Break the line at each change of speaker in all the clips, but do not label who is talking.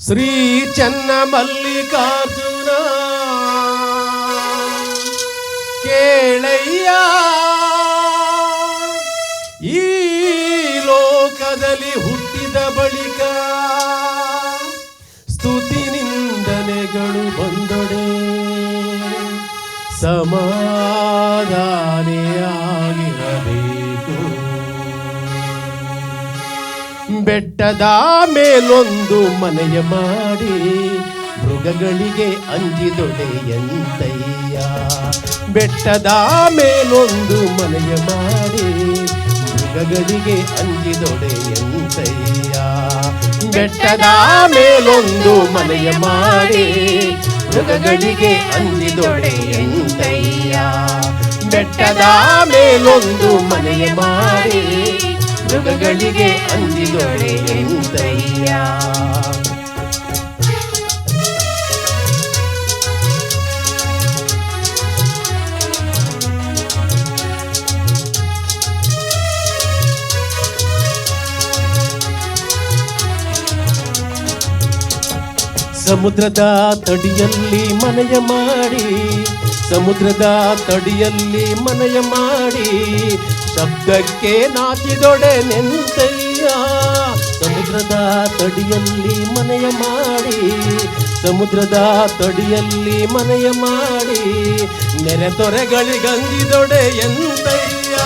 ಶ್ರೀ ಚನ್ನ ಮಲ್ಲಿಕಾರ್ಜುನ ಕೇಳಯ್ಯ. ಈ ಲೋಕದಲ್ಲಿ ಹುಟ್ಟಿದ ಬಳಿಕ ಸ್ತುತಿ ನಿಂದನೆಗಳು ಬಂದೊಡೆ ಸಮಾಧಾನಿಯಾಗಿರಬೇಕು ಬೆಟ್ಟದ ಮೇಲೊಂದು ಮನೆಯ ಮಾಡಿ ಮೃಗಗಳಿಗೆ ಅಂಜಿದೊಡೆಯಂತಯ್ಯ ಬೆಟ್ಟದ ಮೇಲೊಂದು ಮನೆಯ ಮಾಡಿ ಮೃಗಗಳಿಗೆ ಅಂಜಿದೊಡೆಯಂತಯ್ಯ ಬೆಟ್ಟದ ಮೇಲೊಂದು ಮನೆಯ ಮಾಡಿ ಮೃಗಗಳಿಗೆ ಅಂಜಿದೊಡೆಯಂತಯ್ಯ ಬೆಟ್ಟದ ಮೇಲೊಂದು ಮನೆಯ ಮಾಡಿ ಮೃಗಗಳಿಗೆ ಅಂಜಿದೊಡೆ ಎಂತಯ್ಯ ಸಮುದ್ರದ ತಡಿಯಲ್ಲಿ ಮನೆಯ ಮಾಡಿ ಸಮುದ್ರದ ತಡಿಯಲ್ಲಿ ಮನೆಯ ಮಾಡಿ ಶಬ್ದಕ್ಕೆ ನಾಚಿದೊಡೆ ನೆಂತಯ್ಯ. ಸಮುದ್ರದ ತಡಿಯಲ್ಲಿ ಮನೆಯ ಮಾಡಿ, ಸಮುದ್ರದ ತಡಿಯಲ್ಲಿ ಮನೆಯ ಮಾಡಿ, ನೆರೆ ತೊರೆಗಳಿಗಂಗಿದೊಡೆ ಎಂತಯ್ಯ.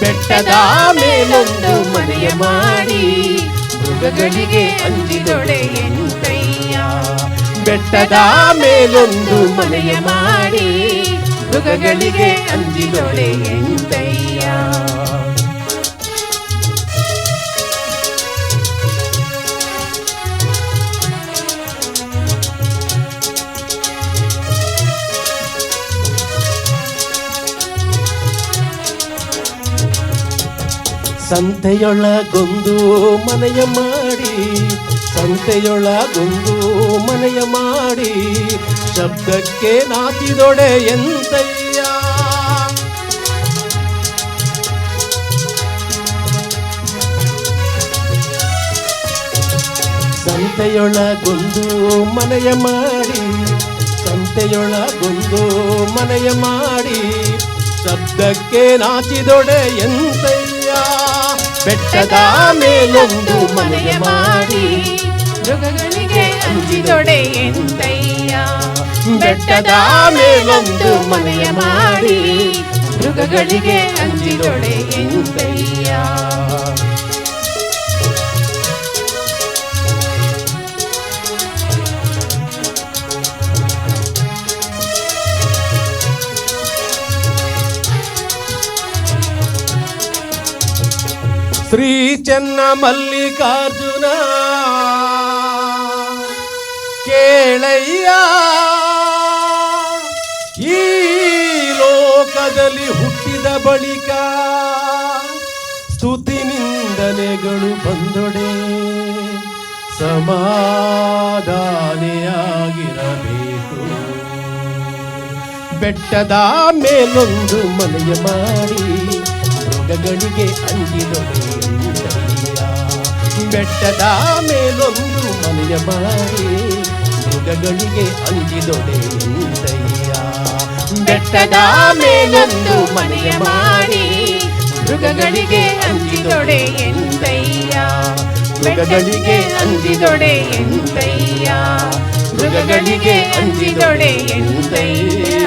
ಬೆಟ್ಟದ ಮೇಲೊಂದು ಮನೆಯ ಮಾಡಿ, ಮೃಗಗಳಿಗೆ ಅಂಜಿದೊಡೆ ಎಂತಯ್ಯ. ಬೆಟ್ಟದ ಮೇಲೊಂದು ಮನೆಯ ಮಾಡಿ, ಮೃಗಗಳಿಗೆ ಅಂಜಿದೊಡೆ ಎಂತಯ್ಯ. ಸಂತೆಯೊಳಗೊಂದು ಮನೆಯ ಮಾಡಿ, ಸಂತೆಯೊಳಗೊಂದು ಮನೆಯ ಮಾಡಿ, ಶಬ್ದಕ್ಕೆ ನಾಚಿದೊಡೆ ಎಂತಯ್ಯ? ಸಂತೆಯೊಳಗೊಂದು ಮನೆಯ ಮಾಡಿ, ಸಂತೆಯೊಳಗೊಂದು ಮನೆಯ ಮಾಡಿ, ಶಬ್ದಕ್ಕೆ ನಾಚಿದೊಡೆ ಎಂತಯ್ಯ? ಬೆಟ್ಟದ ಮೇಲೊಂದು ಮನೆಯ ಮಾಡಿ
ಮೃಗಗಳಿಗೆ ಅಂಜಿದೊಡೆ ಎಂತಯ್ಯ.
ಬೆಟ್ಟದ ಮೇಲೊಂದು ಮನೆಯ ಮಾಡಿ
ಮೃಗಗಳಿಗೆ ಅಂಜಿದೊಡೆ ಎಂತಯ್ಯ.
ಶ್ರೀ ಚೆನ್ನ ಮಲ್ಲಿಕಾರ್ಜುನ ಕೇಳಯ್ಯ, ಈ ಲೋಕದಲ್ಲಿ ಹುಟ್ಟಿದ ಬಳಿಕ ಸ್ತುತಿ ನಿಂದನೆಗಳು ಬಂದೊಡೆ ಸಮಾಧಾನಿಯಾಗಿರಬೇಕು. ಬೆಟ್ಟದ ಮೇಲೊಂದು ಮನೆಯ ಮಾಡಿ ಮೃಗಗಳಿಗೆ ಅಂಜಿದೊಡೆ ಎಂತಯ್ಯ ಬೆಟ್ಟದ ಮೇಲೊಂದು ಮನೆಯ ಬಾರಿ ಮೃಗಗಳಿಗೆ ಅಂಜಿದೊಡೆ ಎಂತಯ್ಯ ಬೆಟ್ಟದ ಮೇಲೊಂದು ಮನೆಯ ಬಾರಿ
ಮೃಗಗಳಿಗೆ ಅಂಜಿದೊಡೆ ಎಂದಯ್ಯ
ಮೃಗಗಳಿಗೆ ಅಂಜಿದೊಡೆ
ಎಂದಯ್ಯ ಮೃಗಗಳಿಗೆ ಅಂಜಿದೊಡೆ ಎಂತಯ್ಯ